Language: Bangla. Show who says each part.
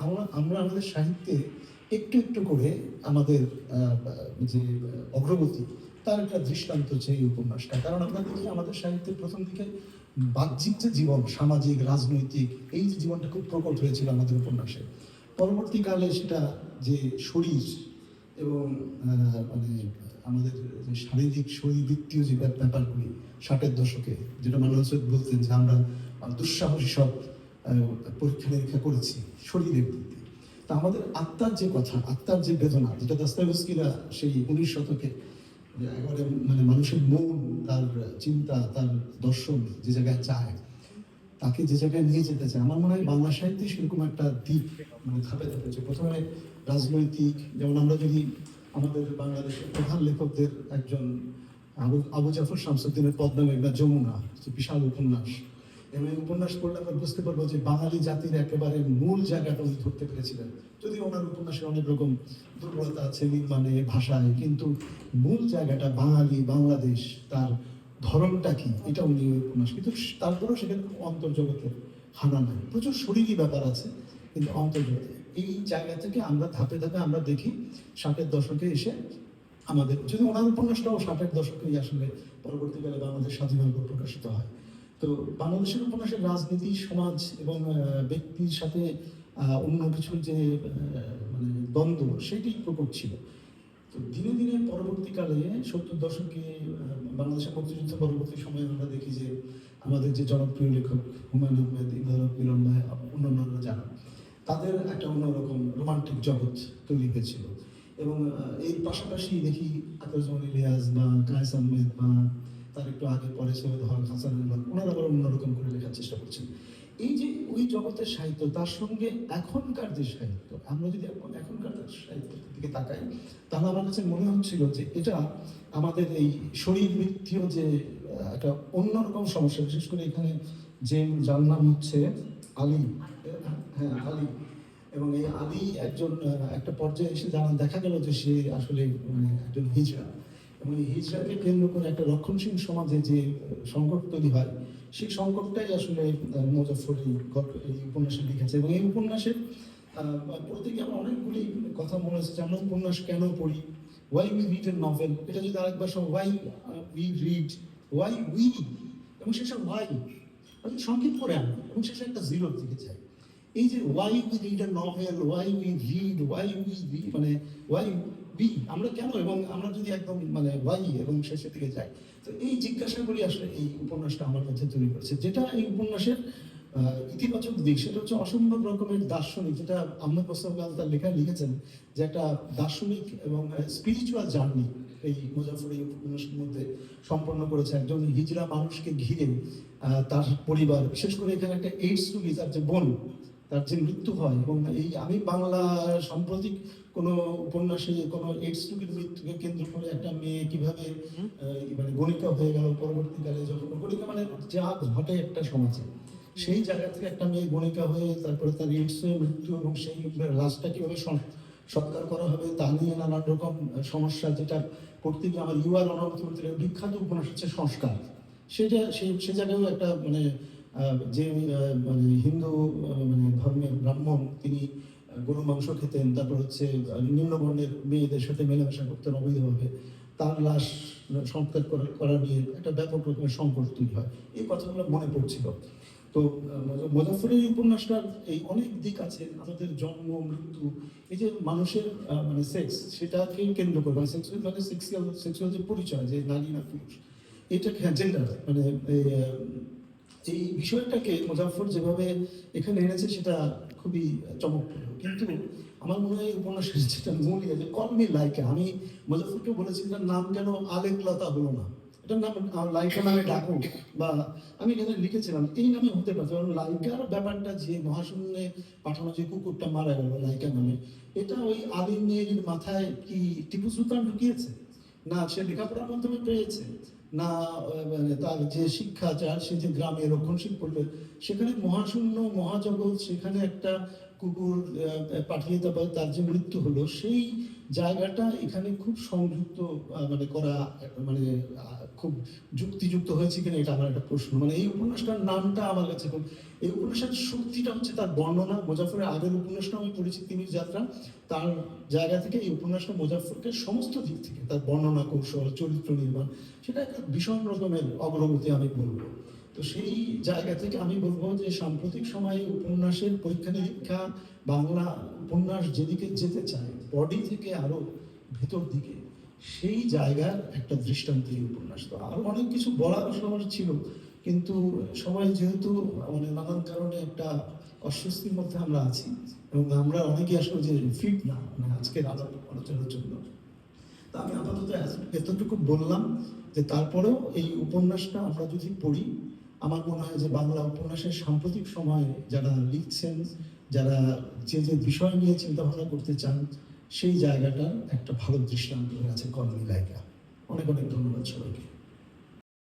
Speaker 1: আমরা আমরা আমাদের সাহিত্যে একটু একটু করে আমাদের যে অগ্রগতি, তার একটা দৃষ্টান্ত হচ্ছে এই উপন্যাসটা। কারণ আমরা দেখি আমাদের সাহিত্যের প্রথম দিকে বাহ্যিক যে জীবন, সামাজিক, রাজনৈতিক, এই যে জীবনটা খুব প্রকট হয়েছিল আমাদের উপন্যাসে। পরবর্তীকালে সেটা যে শরীর এবং মানে আমাদের যে শারীরিক শরীরবৃত্তীয় যে ব্যাপ- ব্যাপারগুলি, ষাটের দশকে, যেটা মানুষ বলতেন যে আমরা দুঃসাহসী সব পরীক্ষা নিরীক্ষা করেছি শরীরের দিক তা আমাদের আত্মার যে কথা, আত্মার যে বেদনা, যেটা দাস্তাবেস্কিরা সেই উনিশ শতকে একেবারে মানে মানুষের মন, তার চিন্তা, তার দর্শন যে জায়গায় চায় তাকে যে জায়গায় নিয়ে যেতে চায়, আমার মনে হয় বাংলা সাহিত্যে সেরকম একটা দিক মানে ধাপে ধাপে যে প্রথমে রাজনৈতিক, যেমন আমরা যদি আমাদের বাংলাদেশের প্রধান লেখকদের একজন আবু আবু জাফর শামসুদ্দিনের পদ্মা মেঘনা যমুনা বিশাল উপন্যাস। এবং এই উপন্যাস পড়লে আমরা বুঝতে পারব যে বাঙালি জাতির একেবারে মূল জায়গাটা উনি ধরতে পেরেছিলেন। যদি ওনার উপন্যাসে অনেক রকম দুর্বলতা আছে নির্মাণে, ভাষায়, কিন্তু মূল জায়গাটা বাঙালি, বাংলাদেশ, তার ধরনটা কি? এটা উনি উপন্যাস কিন্তু তারপরেও সেখানে অন্তর্জগতের হানা নাই। প্রচুর শরীরী ব্যাপার আছে, কিন্তু অন্তর্জগতে এই জায়গা থেকে আমরা ধাপে ধাপে আমরা দেখি ষাটের দশকে এসে আমাদের যদি ওনার উপন্যাসটাও ষাটের দশকেই আসলে পরবর্তীকালে বাংলাদেশ স্বাধীনতা প্রকাশিত হয়। তো বাংলাদেশের উপন্যাসের রাজনীতি, সমাজ এবং ব্যক্তির সাথে অন্য কিছু যে মানে দ্বন্দ্ব সেটি প্রকট ছিল। তো দিনে দিনে পরবর্তীকালে সত্তর দশকে বাংলাদেশের মুক্তিযুদ্ধ পরবর্তী সময়ে আমরা দেখি যে, আমাদের যে জনপ্রিয় লেখক হুমায়ুন আহমেদ ইমদাদ মিলন ভাই অন্যান্যরা যারা, তাদের একটা অন্যরকম রোমান্টিক জগৎ তৈরি হয়েছিল। এবং এর পাশাপাশি দেখি আকাশমণি ইলিয়াস বা কায়েস আহমেদ বা তার একটু আগে পরে সৈয়দ হক হাসান আহমদ, ওনারা আবার অন্যরকম করে লেখার চেষ্টা করছেন। এই যে ওই জগতের সাহিত্য, তার সঙ্গে এখনকার যে সাহিত্য, আমরা যদি এখন এখনকার সাহিত্যের দিকে তাকাই, তাহলে আমার কাছে মনে হচ্ছিল যে এটা আমাদের এই শরীরবৃত্তীয় যে একটা অন্যরকম সমস্যা, বিশেষ করে এখানে যে যার নাম হচ্ছে আলী। হ্যাঁ আলী। এবং এই আলী একজন একটা পর্যায়ে এসে জানা দেখা গেল যে সে আসলে মানে একজন হিজড়া। এবং এই কেন্দ্র করে একটা রক্ষণশীল সমাজে যে সংকট তৈরি হয়, সেই সংকটটাই আসলে মুজাফর এই উপন্যাসে লিখেছে। এবং এই পড়তে গিয়ে আমার অনেকগুলি কথা মনে হচ্ছে আমরা উপন্যাস কেন পড়ি? Why we read a novel এটা যদি আরেকবার সব why we read why we এবং শেষে ওয়াই সংক্ষেপ করে আনি এবং শেষে একটা জিরোর দিকে যাই। এই যে why we read a novel why we read why we মানে ওয়াই বি আমরা কেন এবং আমরা যদি একদম মানে ওয়াই এবং শেষের দিকে যাই, তো এই জিজ্ঞাসাগুলি আসলে এই উপন্যাসটা আমার মধ্যে তৈরি করেছে। যেটা এই উপন্যাসের ইতিবাচক দিক, সেটা হচ্ছে অসম্ভব রকমের দার্শনিক, যেটা আহমেদ মোস্তফাল তার লেখা লিখেছেন যে একটা দার্শনিক এবং স্পিরিচুয়াল জার্নি এই মুজাফর এই উপন্যাসের মধ্যে সম্পন্ন করেছে। একজন হিজড়া মানুষকে ঘিরে তার পরিবার, বিশেষ করে এখানে একটা এইডস রোগী, তার যে বোন তার যে মৃত্যু হয় এবং এই আমি বাংলা সাম্প্রতিক কোনো উপন্যাসে কোনো এইডস রোগীর মৃত্যুকে কেন্দ্র করে একটা মেয়ে কীভাবে মানে গণিকা হয়ে গেল পরবর্তীকালে, যখন গণিকা মানে যা ঘটে একটা সমাজে, সেই জায়গা থেকে একটা মেয়ে গণিকা হয়ে তারপরে তার এইডস মৃত্যু এবং সেই লাশটা কীভাবে সৎকার করা হবে তা নিয়ে নানান রকম সমস্যা যেটা করতে গিয়ে আমার ইউআর অনন্তমন্ত্রীর বিখ্যাত উপন্যাস হচ্ছে সংস্কার। সেটা সেই সে জায়গায়ও একটা মানে যে মানে হিন্দু মানে ধর্মের ব্রাহ্মণ, তিনি গরু মাংস খেতেন, তারপর হচ্ছে নিম্নবর্ণের মেয়েদের সাথে মেলামেশা করতেন অবৈধভাবে, তার লাশ সংস্কার করা- নিয়ে একটা ব্যাপক রকমের সংকট তৈরি হয়। এই কথাগুলো মনে পড়ছিল। তো এই উপন্যাসটার এই অনেক দিক আছে আমাদের জন্ম, মৃত্যু, এই যে মানুষের মানে সেক্স সেটাকে কেন্দ্র করে মানে সেক্সুয়াল মানে সেক্সুয়াল সেক্সুয়াল যে পরিচয়, যে নারী না পুরুষ, এটা জেন্ডার মানে এই, বিষয়টাকে মুজাফর যেভাবে এখানে এনেছে সেটা খুবই চমকপ্রদ। কিন্তু আমার মনে হয় উপন্যাসের যেটা মূল যে কলমি লাইকা আমি মুজাফরকে বলেছি এটার নাম কেন আলেকলতা হলো না। এটার নাম লাইকা নামে ডাকো। বা আমি এখানে লিখেছিলাম এই নামে হতে পারে। কারণ লাইকার ব্যাপারটা যে মহাশূন্যে পাঠানো যে কুকুরটা মারা গেল লাইকা নামে এটা ওই আলিমের মাথায় কি টিপু সুলতান ঢুকিয়েছে? না, সে লেখাপড়ার মাধ্যমে পেয়েছে। না মানে তার যে শিক্ষা যার সে যে গ্রামে রক্ষণশীল করবে, সেখানে মহাশূন্য, মহাজগৎ, সেখানে একটা কুকুর পাঠিয়ে দেওয়া তার যে মৃত্যু হলো, সেই জায়গাটা এখানে খুব সংযুক্ত মানে করা মানে খুব যুক্তিযুক্ত হয়েছে কিনা এটা আমার একটা প্রশ্ন। মানে এই উপন্যাসটার নামটা আমার কাছে খুব এই উপন্যাসের শক্তিটা হচ্ছে তার বর্ণনা। মোজাফরের আগের উপন্যাসটা আমি পড়েছি, তিমির যাত্রা। তার জায়গা থেকে এই উপন্যাসটা মোজাফরকে সমস্ত দিক থেকে তার বর্ণনা কৌশল, চরিত্র নির্মাণ, সেটা একটা ভীষণ রকমের অগ্রগতি আমি বলব। তো সেই জায়গা থেকে আমি বলব যে সাম্প্রতিক সময়ে উপন্যাসের পরীক্ষা নিরীক্ষা, বাংলা উপন্যাস যেদিকে যেতে চায় বডি থেকে আরও ভেতর দিকে সেই জায়গার একটা দৃষ্টান্ত এই উপন্যাস। তো আরও অনেক কিছু বলার আমার ছিল, কিন্তু সবাই যেহেতু মানে নানান কারণে একটা অস্বস্তির মধ্যে আমরা আছি, এবং আমরা অনেকে আসলে যে ফিট না মানে আজকের আলোচনার জন্য। তা আমি আপাতত এতটুকু বললাম যে তারপরেও এই উপন্যাসটা আমরা যদি পড়ি, আমার মনে হয় যে বাংলা উপন্যাসের সাম্প্রতিক সময়ে যারা লিখছেন, যারা যে যে বিষয় নিয়ে চিন্তা ভাবনা করতে চান সেই জায়গাটা একটা ভালো দৃষ্টান্ত হয়ে আছে কর্মী লাইকা। অনেক অনেক ধন্যবাদ সবাইকে।